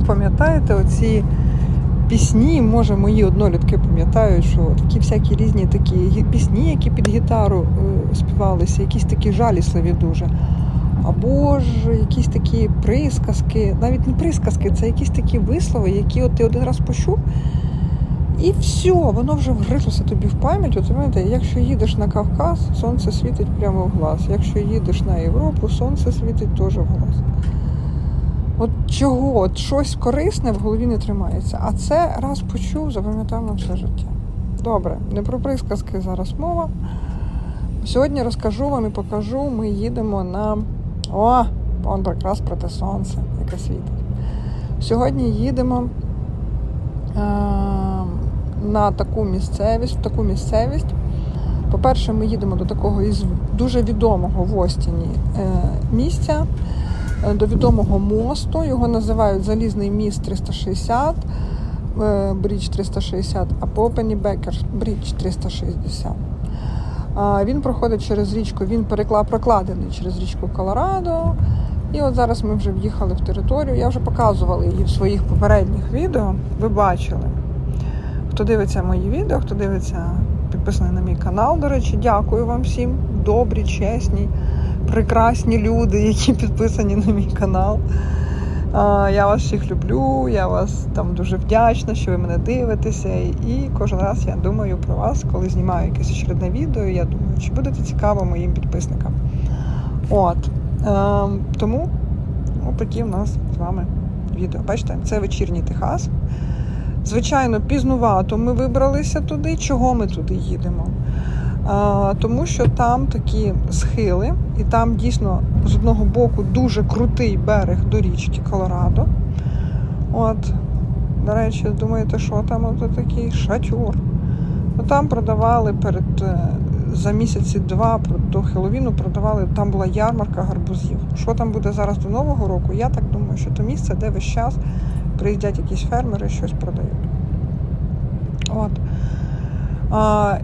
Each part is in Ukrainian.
пам'ятаєте оці пісні, може, мої однолітки пам'ятають, що такі всякі різні такі пісні, які під гітару е, співалися, якісь такі жалісливі дуже. Або ж якісь такі присказки, навіть не присказки, це якісь такі вислови, які от ти один раз почув, і все, воно вже вгризлося тобі в пам'ять. От знаєте, якщо їдеш на Кавказ, сонце світить прямо в глаз. Якщо їдеш на Європу, сонце світить теж в глаз. От чого? От щось корисне в голові не тримається. А це раз почув, запам'ятав на все життя. Добре, не про присказки зараз мова. Сьогодні розкажу вам і покажу. Ми їдемо на. О! Он якраз проти сонця, яке світить. Сьогодні їдемо е- на таку місцевість, в таку місцевість. По-перше, ми їдемо до такого із дуже відомого в Остіні е, місця, до відомого мосту. Його називають Залізний міст 360, е, Брідж 360, або Пеннібекер Брідж 360. Він проходить через річку, він прокладений через річку Колорадо. І от зараз ми вже в'їхали в територію. Я вже показувала її в своїх попередніх відео. Ви бачили. Хто дивиться мої відео, хто дивиться, підписаний на мій канал, до речі, дякую вам всім. Добрі, чесні, прекрасні люди, які підписані на мій канал. Я вас всіх люблю, я вас там дуже вдячна, що ви мене дивитеся. І кожен раз я думаю про вас, коли знімаю якесь очередне відео. Я думаю, чи буде це цікаво моїм підписникам. От. Ем, тому такі в нас з вами відео. Бачите, це вечірній Техас. Звичайно, пізнувато ми вибралися туди. Чого ми туди їдемо? Тому що там такі схили, і там дійсно з одного боку дуже крутий берег до річки Колорадо. От, до речі, думаєте, що там от такий шатюр? Ну, там продавали перед е, за місяці два до Хеллоуіну продавали, там була ярмарка гарбузів. Що там буде зараз до Нового року? Я так думаю, що то місце, де весь час приїздять якісь фермери щось продають. От. А,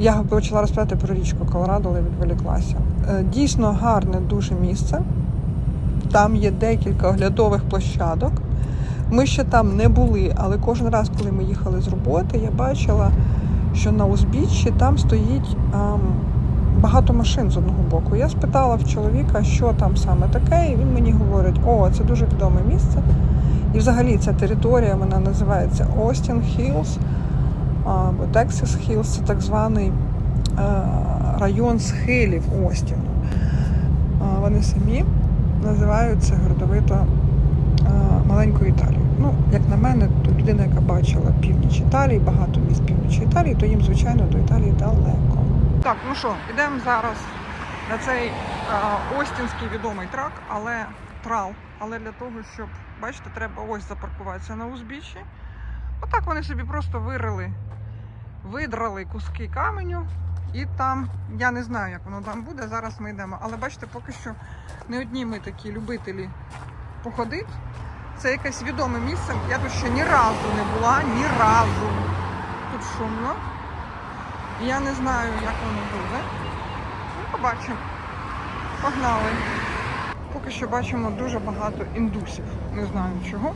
я почала розповідати про річку Колорадо, але відволіклася. Е, Дійсно гарне дуже місце. Там є декілька оглядових площадок. Ми ще там не були, але кожен раз, коли ми їхали з роботи, я бачила, що на узбіччі там стоїть ем, багато машин з одного боку. Я спитала в чоловіка, що там саме таке, і він мені говорить: о, це дуже відоме місце. І взагалі ця територія вона називається Остін Хілс або Хілс, це так званий е, район схилів Остіну. Вони самі називають це городовито е, маленькою Італією. Ну, як на мене, то людина, яка бачила північ Італії, багато міст півночі Італії, то їм, звичайно, до Італії далеко. Так, ну що, йдемо зараз на цей е, Остінський відомий трак, але трал. Але для того, щоб, бачите, треба ось запаркуватися на узбіччі. Отак вони собі просто вирили, видрали куски каменю. І там, я не знаю, як воно там буде, зараз ми йдемо. Але бачите, поки що не одні ми такі любителі походити. Це якесь відоме місце. Я тут ще ні разу не була, ні разу. Тут шумно. Я не знаю, як воно буде. Ну, побачимо. Погнали. Поки що бачимо дуже багато індусів. Не знаю чого.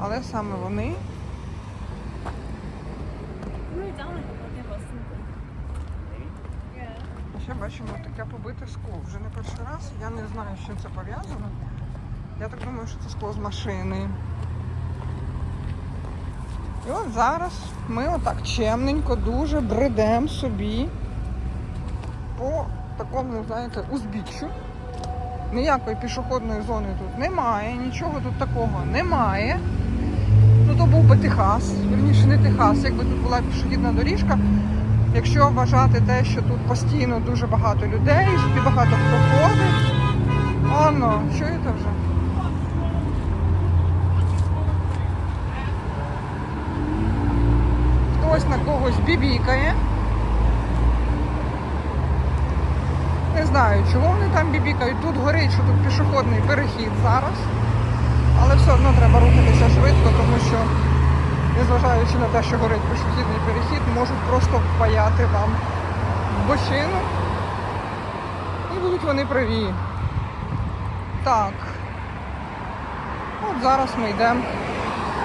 Але саме вони Ще бачимо таке побите скло. Вже не перший раз. Я не знаю, з чим це пов'язано. Я так думаю, що це скло з машини. І от зараз ми отак чемненько дуже бредемо собі по такому, знаєте, узбіччю. Ніякої пішохідної зони тут немає, нічого тут такого немає. То був би Техас, вірніше не Техас, якби тут була пішохідна доріжка. Якщо вважати те, що тут постійно дуже багато людей, сюди багато хто ходить. Оно, чуєте вже? Хтось на когось бібікає. Не знаю, чого вони там бібікають. Тут горить, що тут пішохідний перехід зараз. Але все одно треба рухатися швидко, тому що незважаючи на те, що горить пішохідний перехід, можуть просто впаяти вам в бочину. І будуть вони праві. Так. От зараз ми йдемо.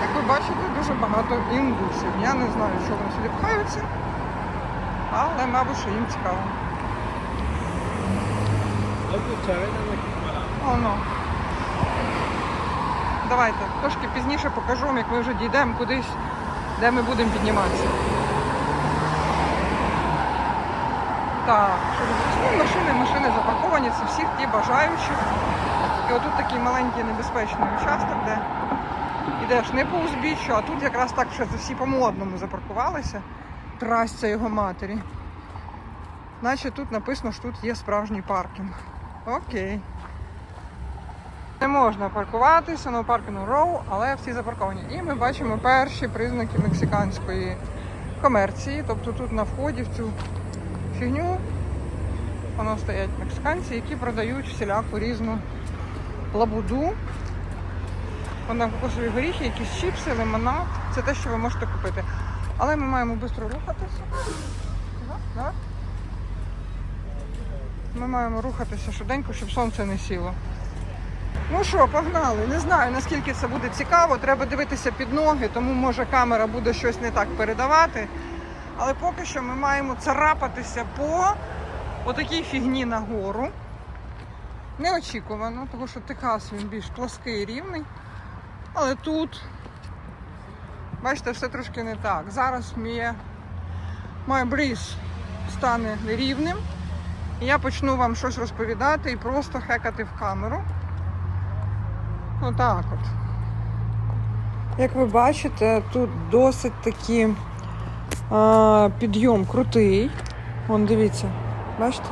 Як ви бачите, дуже багато індусів. Я не знаю, що вони сюди пхаються, але, мабуть, що їм цікаво. Оно. Давайте, трошки пізніше покажу вам, як ми вже дійдемо кудись, де ми будемо підніматися. Так? Ну, машини, машини запаковані, це всіх ті бажаючих. І отут такий маленький небезпечний участок, де йдеш не по узбіччю, а тут якраз так, що всі по-модному запаркувалися. Трасця його матері. Наче тут написано, що тут є справжній паркінг. Окей. Не можна паркуватися на паркінгу роу, але всі запарковані. І ми бачимо перші признаки мексиканської комерції. Тобто тут на вході в цю фігню воно стоять мексиканці, які продають всіляку різну лабуду. Вона кокосові горіхи, якісь чіпси, лимонад. Це те, що ви можете купити. Але ми маємо швидко рухатися. Ми маємо рухатися швиденько, щоб сонце не сіло. Ну що, погнали. Не знаю, наскільки це буде цікаво. Треба дивитися під ноги, тому може камера буде щось не так передавати. Але поки що ми маємо царапатися по отакій фігні нагору. Неочікувано, тому що Техас він більш плоский рівний. Але тут, бачите, все трошки не так. Зараз мій бріз стане рівним. І я почну вам щось розповідати і просто хекати в камеру. Отак от. Як ви бачите, тут досить таки а, підйом крутий. Вон, дивіться, бачите?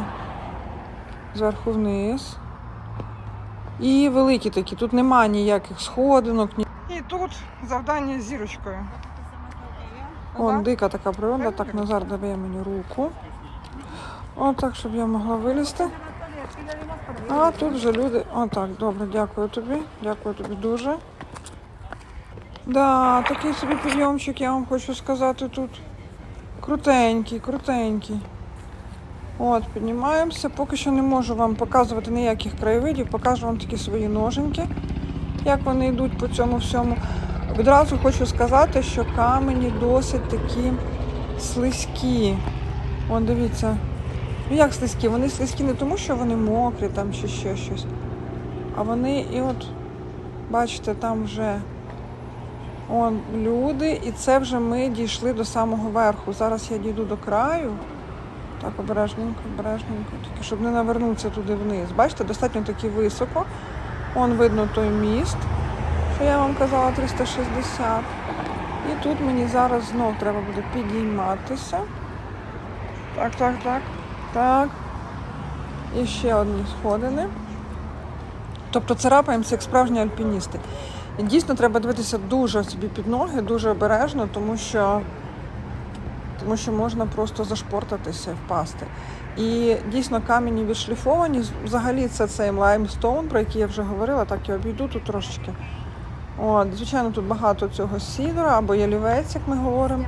Зверху вниз. І великі такі, тут нема ніяких сходинок. Ні... І тут завдання з зірочкою. Вон дика така природа, так Назар дає мені руку. Отак, щоб я могла вилізти. А тут вже люди. Отак, добре, дякую тобі. Дякую тобі дуже. Да, такий собі підйомчик, я вам хочу сказати тут. Крутенький, крутенький. От, піднімаємося. Поки що не можу вам показувати ніяких краєвидів, покажу вам такі свої ноженьки, як вони йдуть по цьому всьому. Відразу хочу сказати, що камені досить такі слизькі. Вон, дивіться. Ну як слизькі? Вони слизькі не тому, що вони мокрі там чи ще щось. А вони і от, бачите, там вже он, люди, і це вже ми дійшли до самого верху. Зараз я дійду до краю. Так, обережненько, обережненько, тільки щоб не навернутися туди вниз. Бачите, достатньо таки високо. Он видно той міст, що я вам казала, 360. І тут мені зараз знов треба буде підійматися. Так, так, так. Так. І ще одні сходини. Тобто царапаємося як справжні альпіністи. І дійсно треба дивитися дуже собі під ноги, дуже обережно, тому що, тому що можна просто зашпортатися і впасти. І дійсно камені відшліфовані. Взагалі це цей лаймстоун, про який я вже говорила, так я обійду тут трошечки. От, звичайно, тут багато цього сідра або ялівець, як ми говоримо.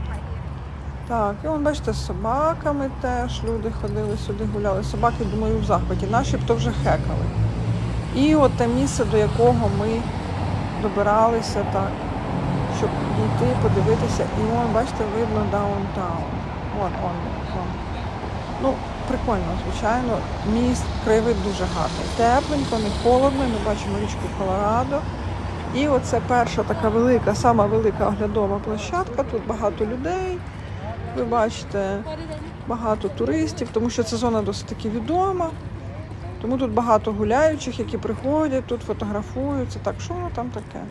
Так, і он, бачите, з собаками теж люди ходили сюди, гуляли. Собаки, думаю, в захваті, начебто вже хекали. І от те місце, до якого ми добиралися, так, щоб дійти, подивитися. І вон, бачите, видно даунтаун. Вон, он, вон. Ну, прикольно, звичайно. Міст, краєвид дуже гарний. Тепленько, не холодно, ми бачимо річку Колорадо. І оце перша така велика, сама велика оглядова площадка. Тут багато людей. Ви бачите, багато туристів, тому що це зона досить таки відома. Тому тут багато гуляючих, які приходять, тут фотографуються. Так, що там таке?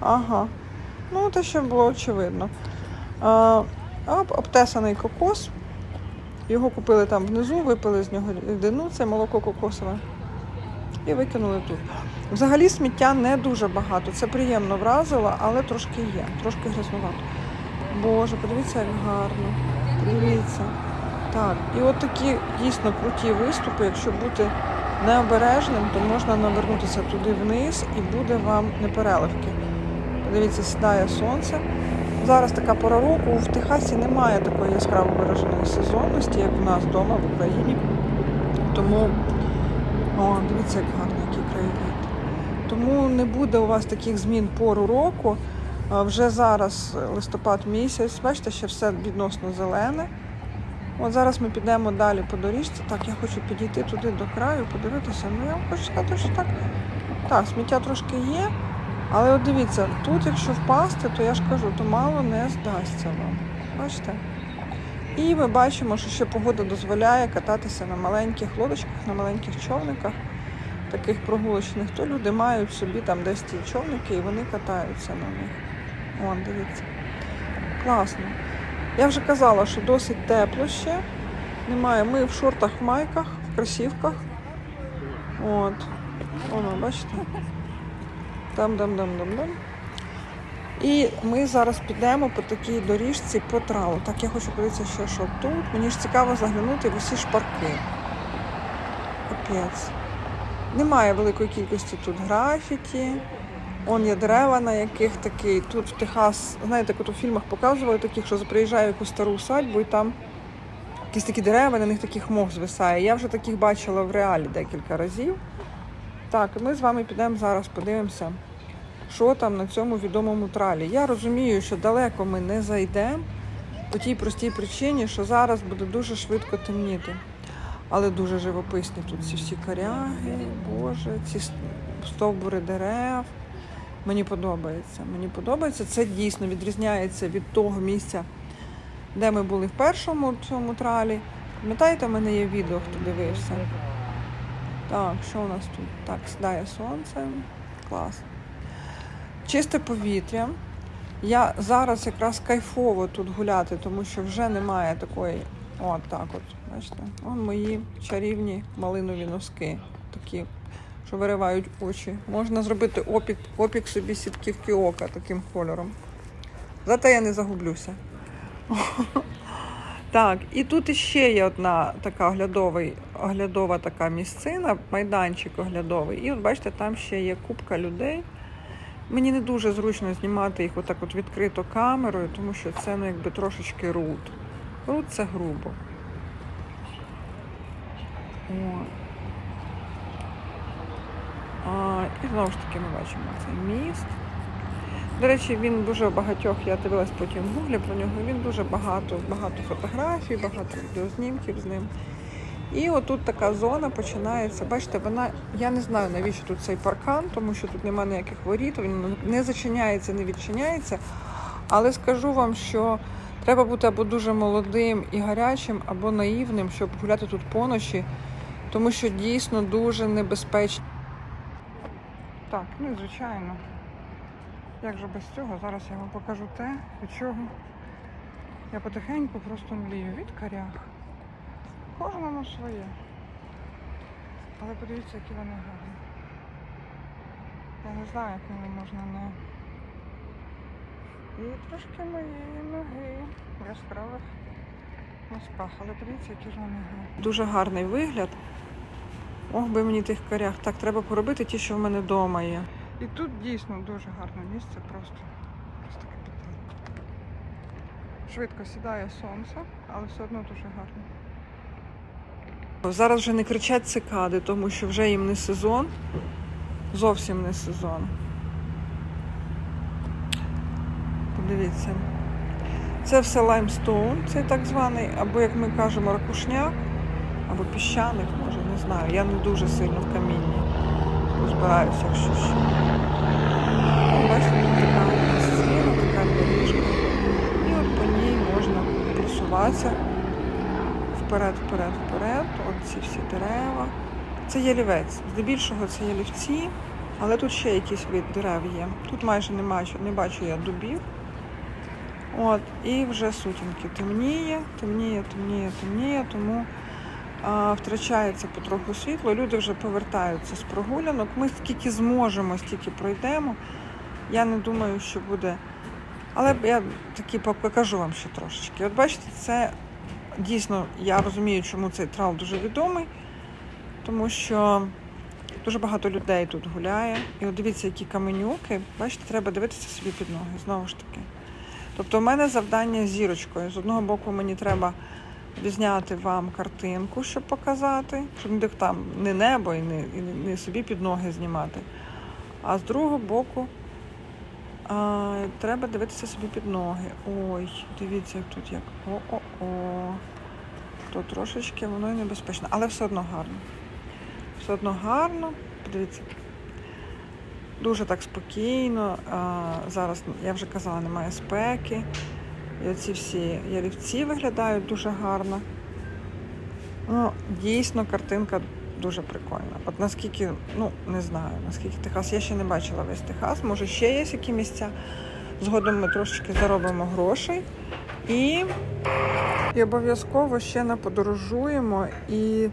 Ага. Ну, те, що було очевидно. А, об- обтесаний кокос. Його купили там внизу, випили з нього рідину, це молоко кокосове. І викинули тут. Взагалі сміття не дуже багато. Це приємно вразило, але трошки є, трошки грязнувато. Боже, подивіться, як гарно. Дивіться. Так, і от такі дійсно круті виступи. Якщо бути необережним, то можна навернутися туди вниз і буде вам непереливки. Подивіться, сідає сонце. Зараз така пора року. В Техасі немає такої яскраво вираженої сезонності, як у нас вдома в Україні. Тому, о, дивіться, як гарно, який краєвид. Тому не буде у вас таких змін пору року. Вже зараз листопад місяць, бачите, ще все відносно зелене. От зараз ми підемо далі по доріжці. Так, я хочу підійти туди до краю, подивитися. Ну я вам хочу сказати, що так. Так, сміття трошки є. Але от дивіться, тут, якщо впасти, то я ж кажу, то мало не здасться вам. Бачите? І ми бачимо, що ще погода дозволяє кататися на маленьких лодочках, на маленьких човниках, таких прогулочних. То люди мають собі там десь ті човники і вони катаються на них. Вон, дивіться. Класно. Я вже казала, що досить тепло ще. Немає. Ми в шортах, в майках, в кросівках. От. Воно, бачите? Там, дам, дам, дам, дам. І ми зараз підемо по такій доріжці по тралу. Так, я хочу подивитися ще, що тут. Мені ж цікаво заглянути в усі шпарки. Капець. Немає великої кількості тут графіті. Он є дерева, на яких такий. Тут в Техас, знаєте, як у фільмах показували таких, що приїжджаю в якусь стару усадьбу і там якісь такі дерева, на них таких мох звисає. Я вже таких бачила в реалі декілька разів. Так, ми з вами підемо зараз, подивимося, що там на цьому відомому тралі. Я розумію, що далеко ми не зайдемо по тій простій причині, що зараз буде дуже швидко темніти. Але дуже живописні тут ці всі коряги, боже, ці стовбури дерев. Мені подобається. Мені подобається. Це дійсно відрізняється від того місця, де ми були в першому цьому тралі. Пам'ятаєте, в мене є відео, хто дивився. Так, що у нас тут? Так, сідає сонце. Клас. Чисте повітря. Я зараз якраз кайфово тут гуляти, тому що вже немає такої. От так от. Бачите? Вон мої чарівні малинові носки. Такі, що виривають очі. Можна зробити опік, опік собі сітківки ока таким кольором. Зате я не загублюся. Так, і тут іще є одна така оглядовий, оглядова така місцина, майданчик оглядовий. І от бачите, там ще є купка людей. Мені не дуже зручно знімати їх отак от відкрито камерою, тому що це ну, якби трошечки рут. Рут це грубо. О. І знову ж таки ми бачимо цей міст. До речі, він дуже багатьох, я дивилась потім в гуглі про нього, він дуже багато, багато фотографій, багато відеознімків з ним. І отут така зона починається. Бачите, вона, я не знаю, навіщо тут цей паркан, тому що тут немає ніяких воріт, він не зачиняється, не відчиняється. Але скажу вам, що треба бути або дуже молодим і гарячим, або наївним, щоб гуляти тут поночі, тому що дійсно дуже небезпечно. Так, ну і звичайно. Як же без цього? Зараз я вам покажу те, від чого я потихеньку просто млію від коряг. Кожному своє. Але подивіться, які вони гарні. Я не знаю, як ними можна не. І трошки моєї ноги в яскравих носках. Але подивіться, які ж вони гарні. Дуже гарний вигляд. Ох би мені тих коряг. Так, треба поробити ті, що в мене вдома є. І тут дійсно дуже гарне місце, просто, просто капітал. Швидко сідає сонце, але все одно дуже гарно. Зараз вже не кричать цикади, тому що вже їм не сезон. Зовсім не сезон. Подивіться. Це все лаймстоун, цей так званий, або як ми кажемо, ракушняк, або піщаник, знаю. Я не дуже сильно в камінні розбираюся, якщо що. Ну, Бачите, така місцина, така доріжка. І от по ній можна просуватися вперед, вперед, вперед. От ці всі дерева. Це ялівець. Здебільшого це ялівці, але тут ще якийсь вид дерев є. Тут майже немає, не бачу я дубів. От, і вже сутінки темніє, темніє, темніє, темніє, тому втрачається потроху світло. Люди вже повертаються з прогулянок. Ми скільки зможемо, стільки пройдемо. Я не думаю, що буде. Але я таки покажу вам ще трошечки. От бачите, це дійсно я розумію, чому цей трал дуже відомий, тому що дуже багато людей тут гуляє. І от дивіться, які каменюки. Бачите, треба дивитися собі під ноги, знову ж таки. Тобто, в мене завдання зірочкою. З одного боку, мені треба відзняти вам картинку, щоб показати, щоб там не небо і не, і не собі під ноги знімати. а з другого боку а, треба дивитися собі під ноги. Ой, дивіться, тут як. О-о-о. То трошечки воно і небезпечно, але все одно гарно. Все одно гарно. Подивіться. Дуже так спокійно. А, зараз, я вже казала, немає спеки. І оці всі ялівці виглядають дуже гарно. Ну, дійсно, картинка дуже прикольна. От наскільки, ну не знаю, наскільки Техас, я ще не бачила весь Техас. Може, ще є які місця. Згодом ми трошечки заробимо грошей. І, і обов'язково ще не подорожуємо. І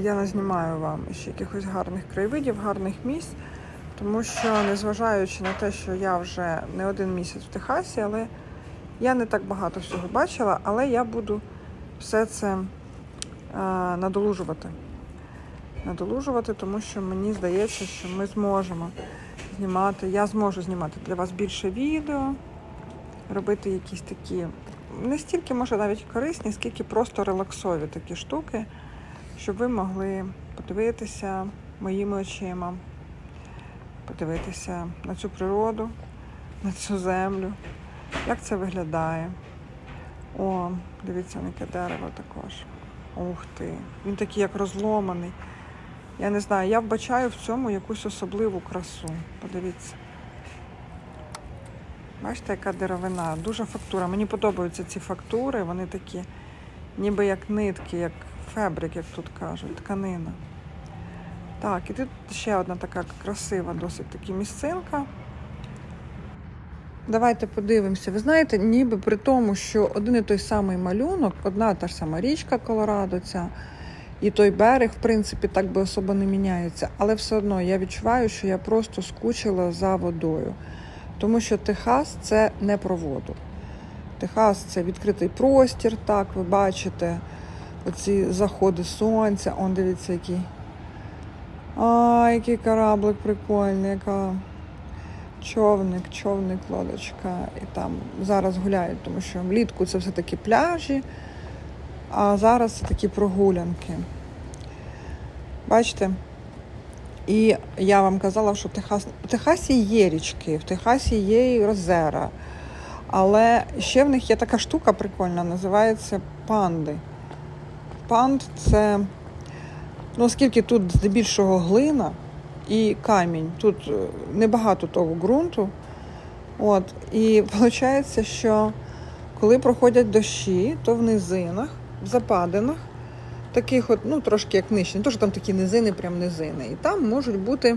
я назнімаю вам ще якихось гарних краєвидів, гарних місць. Тому що, незважаючи на те, що я вже не один місяць в Техасі, але я не так багато всього бачила, але я буду все це а, надолужувати. Надолужувати, тому що мені здається, що ми зможемо знімати. Я зможу знімати для вас більше відео, робити якісь такі, не стільки, може, навіть корисні, скільки просто релаксові такі штуки, щоб ви могли подивитися моїми очима, подивитися на цю природу, на цю землю, як це виглядає. О, дивіться, яке дерево також. Ух ти. Він такий як розломаний. Я не знаю, я вбачаю в цьому якусь особливу красу. Подивіться. Бачите, яка деревина, дуже фактура. Мені подобаються ці фактури, вони такі, ніби як нитки, як фабрик, як тут кажуть, тканина. Так, і тут ще одна така красива, досить таки місцинка. Давайте подивимося. Ви знаєте, ніби при тому, що один і той самий малюнок, одна та ж сама річка Колорадо, ця, і той берег, в принципі, так би особо не міняється. Але все одно я відчуваю, що я просто скучила за водою. Тому що Техас це не про воду. Техас це відкритий простір, так, ви бачите, оці заходи сонця. Он дивіться, який. А, який кораблик прикольний, яка човник, човник, лодочка. І там зараз гуляють, тому що влітку це все-таки пляжі, а зараз це такі прогулянки. Бачите? І я вам казала, що в, Техас... в Техасі є річки, в Техасі є і озера. Але ще в них є така штука прикольна, називається панди. Панд це, ну оскільки тут здебільшого глина і камінь, тут е, небагато того ґрунту. От, і виходить, що коли проходять дощі, то в низинах, в западинах, таких от, ну трошки як нижче, не то, що там такі низини, прям низини. І там можуть бути,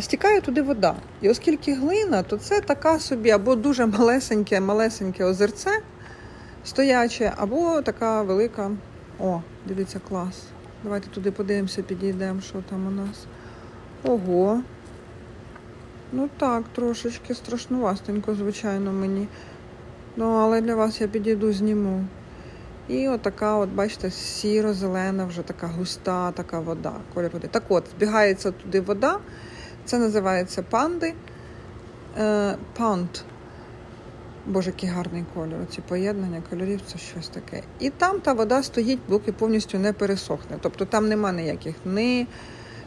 стікає туди вода. І оскільки глина, то це така собі або дуже малесеньке, малесеньке озерце стояче, або така велика. О, дивіться, клас. Давайте туди подивимося, підійдемо, що там у нас. Ого. Ну так, трошечки страшнувастенько, звичайно, мені. Ну, але для вас я підійду, зніму. І отака, от, бачите, сіро-зелена, вже така густа, така вода. Води. Так от, збігається туди вода. Це називається панди. Е, панд. Боже, який гарний кольор. Ці поєднання кольорів це щось таке. І там та вода стоїть, поки повністю не пересохне. Тобто там нема ніяких ні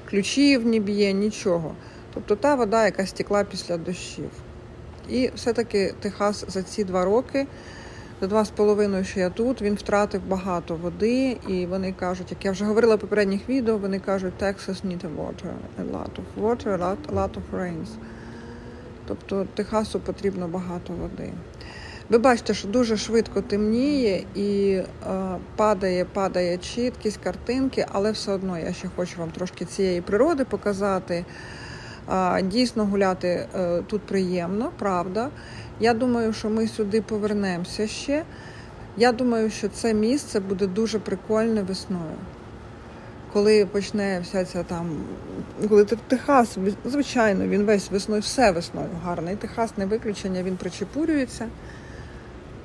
ключів, ні б'є, нічого. Тобто та вода, яка стекла після дощів. І все-таки Техас за ці два роки, за два з половиною, що я тут, він втратив багато води. І вони кажуть, як я вже говорила в попередніх відео, вони кажуть, Texas need water, a lot of water, a lot, a lot of rains. Тобто Техасу потрібно багато води. Ви бачите, що дуже швидко темніє і е, падає, падає чіткість картинки, але все одно я ще хочу вам трошки цієї природи показати. Е, дійсно гуляти е, тут приємно, правда. Я думаю, що ми сюди повернемося ще. Я думаю, що це місце буде дуже прикольне весною. Коли почне вся ця там, коли Те- Техас, звичайно, він весь весною, все весною гарний. Техас не виключення, він причепурюється.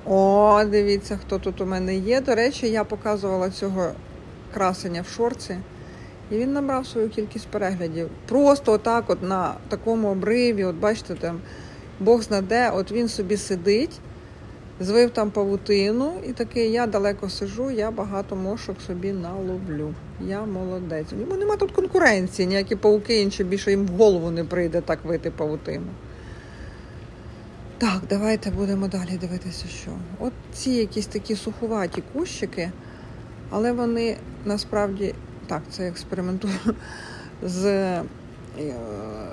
О, дивіться, хто тут у мене є. До речі, я показувала цього красення в шорці, і він набрав свою кількість переглядів. Просто отак, от на такому обриві, от бачите, там Бог знаде, от він собі сидить звив там павутину і такий, я далеко сижу, я багато мошок собі налоблю. Я молодець. Йому нема тут конкуренції, ніякі пауки інші більше їм в голову не прийде так вити павутину. Так, давайте будемо далі дивитися, що. От ці якісь такі сухуваті кущики, але вони насправді так, це експериментую з е,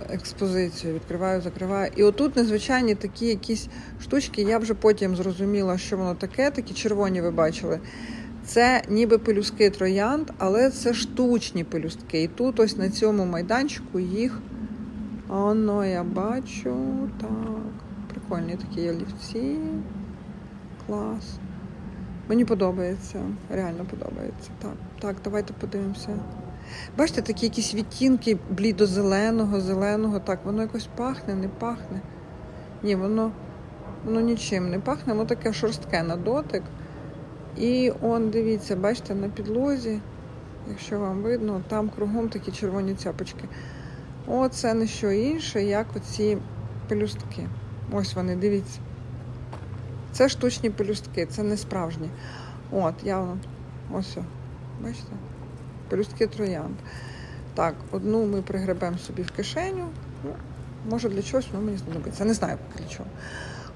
експозицією. Відкриваю, закриваю. І отут незвичайні такі якісь штучки. Я вже потім зрозуміла, що воно таке, такі червоні ви бачили. Це ніби пелюстки троянд, але це штучні пелюстки. І тут ось на цьому майданчику їх. Оно я бачу. Так. Прикольні такі олівці. Клас. Мені подобається. Реально подобається. Так, так, давайте подивимося. Бачите, такі якісь відтінки блідо-зеленого, зеленого. Так, воно якось пахне, не пахне. Ні, воно, воно нічим не пахне, воно таке шорстке на дотик. І он, дивіться, бачите, на підлозі, якщо вам видно, там кругом такі червоні цяпочки. О, це не що інше, як оці пелюстки. Ось вони, дивіться. Це штучні пелюстки, це не справжні. От, явно. Ось. Бачите? Пелюстки троянд. Так, одну ми пригребемо собі в кишеню. Ну, може для чогось, ну мені знадобиться. Не знаю для чого.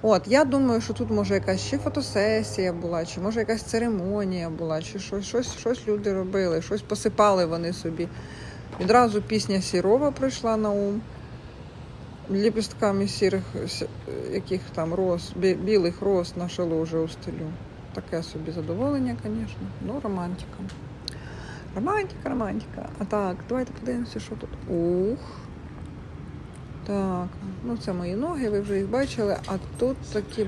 От, я думаю, що тут може якась ще фотосесія була, чи може якась церемонія була, чи щось, щось, щось люди робили, щось посипали вони собі. Відразу пісня Сірова прийшла на ум. Ліпістками сірих яких там роз, бі- білих роз наше ложе у стилю. Таке собі задоволення, звісно. Ну, романтика. Романтика, романтика. А так, давайте подивимося, що тут. Ух. Так, ну це мої ноги, ви вже їх бачили. А тут такі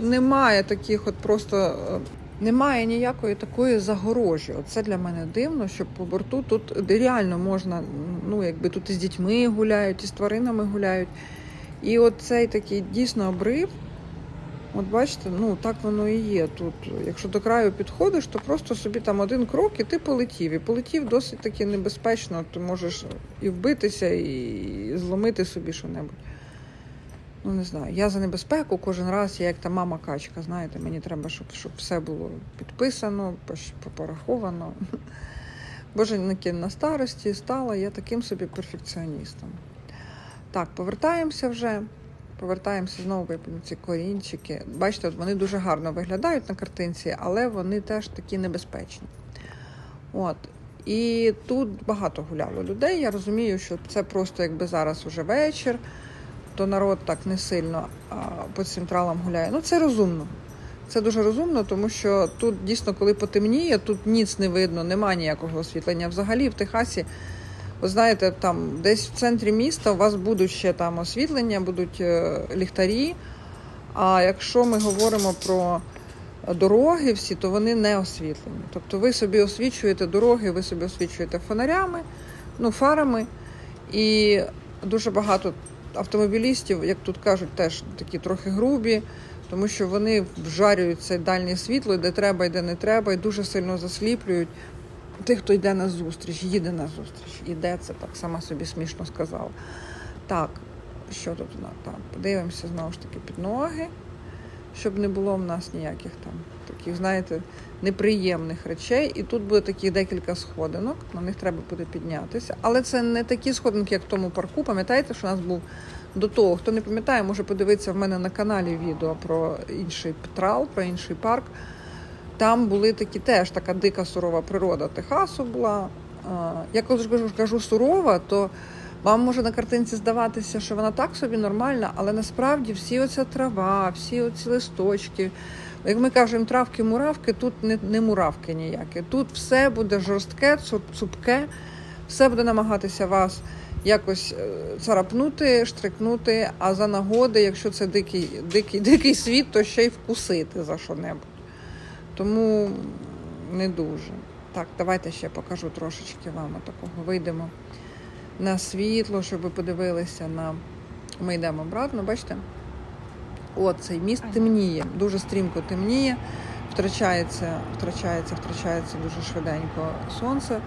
немає таких, от просто е, немає ніякої такої загорожі. Оце для мене дивно, що по борту тут реально можна, ну якби тут і з дітьми гуляють, і з тваринами гуляють. І от цей такий дійсно обрив. От бачите, ну так воно і є тут. Якщо до краю підходиш, то просто собі там один крок і ти полетів. І полетів досить таки небезпечно, ти можеш і вбитися, і зломити собі що-небудь. Ну, не знаю. Я за небезпеку кожен раз, я як та мама качка, знаєте, мені треба, щоб, щоб все було підписано, пораховано. Боженьки на старості стала я таким собі перфекціоністом. Так, повертаємося вже. Повертаємося знову випадемо ці корінчики. Бачите, от вони дуже гарно виглядають на картинці, але вони теж такі небезпечні. От. І тут багато гуляло людей. Я розумію, що це просто якби зараз уже вечір, то народ так не сильно по централам гуляє. Ну, це розумно. Це дуже розумно, тому що тут дійсно, коли потемніє, тут ніц не видно, немає ніякого освітлення. Взагалі в Техасі ви знаєте, там десь в центрі міста у вас будуть ще там освітлення, будуть е, ліхтарі. А якщо ми говоримо про дороги всі, то вони не освітлені. Тобто ви собі освічуєте дороги, ви собі освічуєте фонарями, ну, фарами. І дуже багато автомобілістів, як тут кажуть, теж такі трохи грубі, тому що вони вжарюють це дальнє світло, де треба і де не треба, і дуже сильно засліплюють тих, хто йде на зустріч, їде на зустріч. Іде це так сама собі смішно сказала. Так, що тут нас? Так, подивимося знову ж таки під ноги, щоб не було в нас ніяких там таких, знаєте, неприємних речей. І тут буде таких декілька сходинок, на них треба буде піднятися. Але це не такі сходинки, як в тому парку. Пам'ятаєте, що у нас був до того. Хто не пам'ятає, може подивитися в мене на каналі відео про інший трал, про інший парк. Там були такі теж така дика сурова природа Техасу була. Я коли кажу, кажу сурова, то вам може на картинці здаватися, що вона так собі нормальна, але насправді всі оця трава, всі оці листочки. Як ми кажемо, травки-муравки, тут не, не муравки ніякі. Тут все буде жорстке, цуп- цупке, все буде намагатися вас якось е, царапнути, штрикнути, а за нагоди, якщо це дикий, дикий, дикий світ, то ще й вкусити за що-небудь. Тому не дуже. Так, давайте ще покажу трошечки вам такого. Вийдемо на світло, щоб ви подивилися на. Ми йдемо обратно, бачите? От цей міст темніє, дуже стрімко темніє, втрачається, втрачається, втрачається дуже швиденько сонце.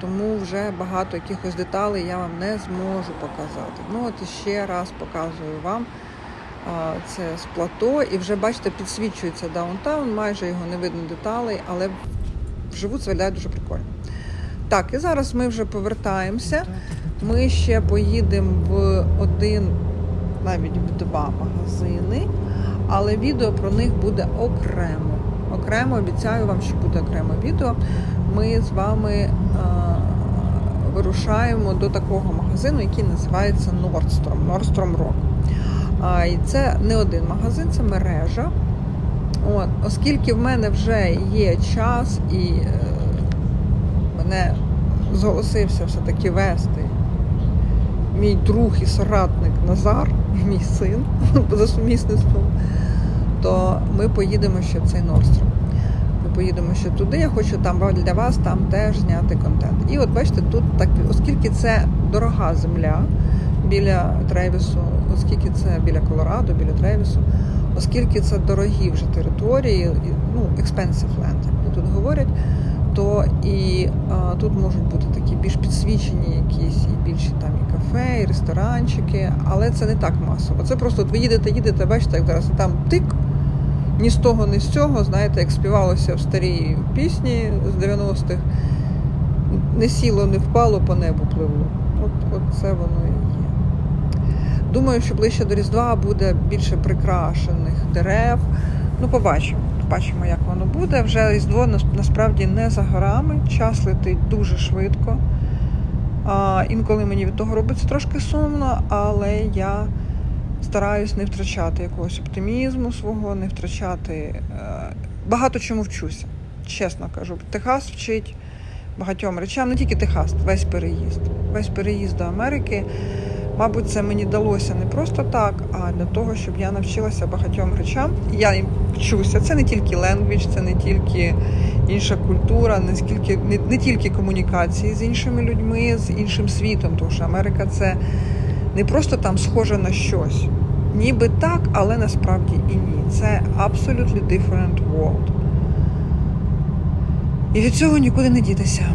Тому вже багато якихось деталей я вам не зможу показати. Ну от ще раз показую вам Це з плато, і вже бачите, підсвічується даунтаун, майже його не видно деталей, але вживу це виглядає дуже прикольно. Так, і зараз ми вже повертаємося. Ми ще поїдемо в один, навіть в два магазини, але відео про них буде окремо. Окремо обіцяю вам, що буде окремо відео. Ми з вами е, вирушаємо до такого магазину, який називається Nordstrom, Nordstrom Rock. А, і це не один магазин, це мережа. От, оскільки в мене вже є час і е, мене зголосився все-таки вести мій друг і соратник Назар, мій син за сумісництвом, то ми поїдемо ще в цей Норстром. Ми поїдемо ще туди. Я хочу там для вас там теж зняти контент. І от бачите, тут так, оскільки це дорога земля біля Тревісу, оскільки це біля Колорадо, біля Тревісу, оскільки це дорогі вже території, ну, expensive land, як тут говорять, то і а, тут можуть бути такі більш підсвічені якісь і більші там і кафе, і ресторанчики, але це не так масово. Це просто от ви їдете, їдете, бачите, як зараз там тик, ні з того, ні з цього, знаєте, як співалося в старій пісні з 90-х. Не сіло, не впало, по небу пливло. От, от це воно і. Думаю, що ближче до Різдва буде більше прикрашених дерев. Ну, побачимо. Побачимо, як воно буде. Вже Різдво насправді не за горами. Час летить дуже швидко. А, інколи мені від того робиться трошки сумно, але я стараюсь не втрачати якогось оптимізму свого, не втрачати. Е, багато чому вчуся, чесно кажу. Техас вчить багатьом речам, не тільки Техас, весь переїзд. Весь переїзд до Америки. Мабуть, це мені далося не просто так, а для того, щоб я навчилася багатьом речам. Я їм вчуся. Це не тільки ленгвіч, це не тільки інша культура, не скільки не, не тільки комунікації з іншими людьми, з іншим світом. Тому що Америка це не просто там схоже на щось. Ніби так, але насправді і ні. Це absolutely different world. І від цього нікуди не дітися.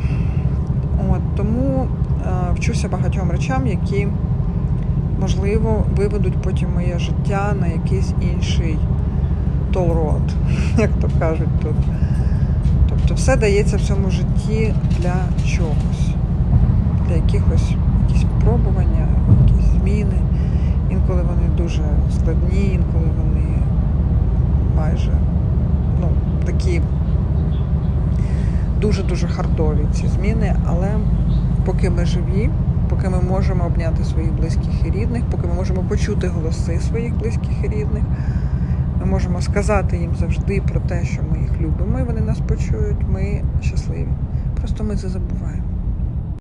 От, тому е, вчуся багатьом речам, які, можливо, виведуть потім моє життя на якийсь інший толрот, як то кажуть тут. Тобто все дається в цьому житті для чогось, для якихось якісь випробування, якісь зміни. Інколи вони дуже складні, інколи вони майже ну, такі дуже-дуже хардові ці зміни, але поки ми живі, поки ми можемо обняти своїх близьких і рідних, поки ми можемо почути голоси своїх близьких і рідних, ми можемо сказати їм завжди про те, що ми їх любимо, і вони нас почують, ми щасливі. Просто ми це забуваємо.